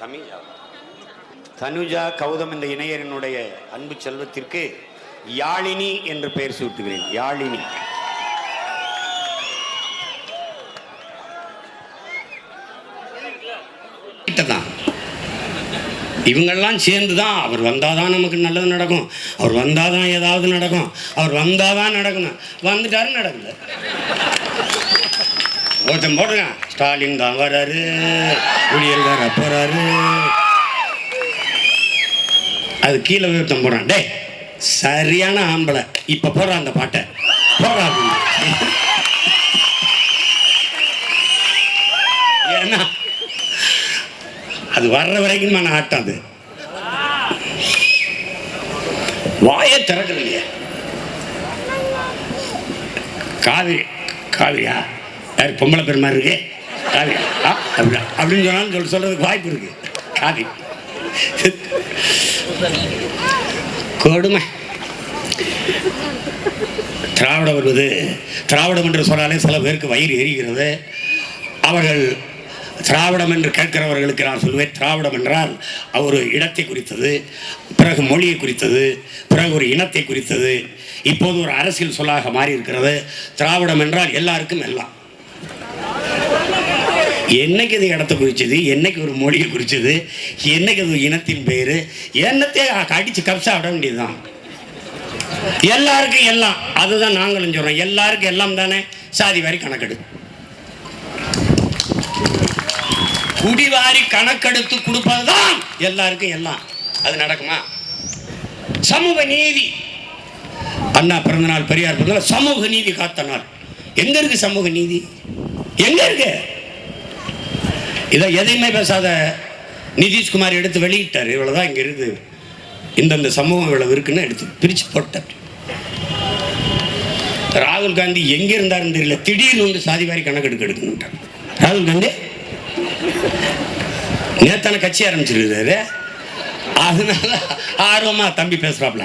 தமிழா தனுஜா கௌதம். இந்த இணையரினுடைய அன்பு செல்வத்திற்கு யாழினி என்று பெயர் சூட்டுகிறேன். யாழினி. தான் இவங்கெல்லாம் சேர்ந்து தான் அவர் வந்தால் தான் நமக்கு நல்லது நடக்கும். அவர் வந்தால் தான் ஏதாவது நடக்கும். அவர் வந்தால் தான் நடக்கணும் வந்துட்டாரு நடக்கல. ஒருத்தன் போடுங்க ஸ்டாலின் தான் வராரு. ஊழியர்கார போறாரு அது கீழே ஒருத்தன் போடுறான் டே சரியான ஆம்பளை. இப்போ போடுறான் அந்த பாட்டை. போடுறா ஏன்னா அது வர்ற வரைக்கும் நான் ஆட்டம் அது. வாயை திறக்கிறது இல்லையா? காவிரி காவிரியா யார் பொம்பளை பெருமா இருக்கு? காவி ஆ அப்படியா? அப்படின்னு சொன்னாலும் சொல்ல சொல்றதுக்கு வாய்ப்பு இருக்கு. காவி. கொடுமை. திராவிடம் வருவது திராவிடம் என்று சொன்னாலே சில பேருக்கு வயிறு எரிகிறது. அவர்கள் திராவிடம் என்று கேட்கிறவர்களுக்கு நான் சொல்லுவேன் திராவிடம் என்றால் ஒரு இடத்தை குறித்தது பிறகு மொழியை குறித்தது பிறகு ஒரு இனத்தை குறித்தது இப்போது ஒரு அரசியல் சொல்லாக மாறி இருக்கிறது திராவிடம் என்றால் எல்லாருக்கும் எல்லாம். என்னைக்கு இது இடத்தை குறிச்சது என்னைக்கு ஒரு மொழியை குறிச்சது என்னைக்கு அது ஒரு இனத்தின் பேர் என்னத்தை அடித்து கப்சா விட வேண்டியதுதான். எல்லாருக்கும் எல்லாம். அதுதான் நாங்களும் சொல்கிறோம் எல்லாருக்கும் எல்லாம் தானே சாதி வாரி கணக்கெடு குடிவாரி கணக்கெடுத்து கொடுப்பதுதான் எல்லாருக்கும் எல்லாம். அது நடக்குமா? சமூக நீதி. அண்ணா பிறந்த நாள் பெரியார் பிறந்தநாள் சமூக நீதி காத்த நாள். எங்க இருக்கு சமூக நீதி? எங்க இருக்கு? இதை எதையுமே பேசாத நிதிஷ்குமார் எடுத்து வெளியிட்டார். இவ்வளவுதான் இங்க இருக்குது இந்தந்த சமூகம் இவ்வளவு இருக்குன்னு எடுத்து பிரிச்சு போட்டார். ராகுல் காந்தி எங்க இருந்தாருன்னு தெரியல. திடீர்னு வந்து சாதிவாரி கணக்கெடுக்க எடுக்கணுட்டார் ராகுல் காந்தி நேத்தான கட்சி ஆரம்பிச்சிருக்காரு அதனால ஆர்வமா தம்பி பேசுறாப்ல.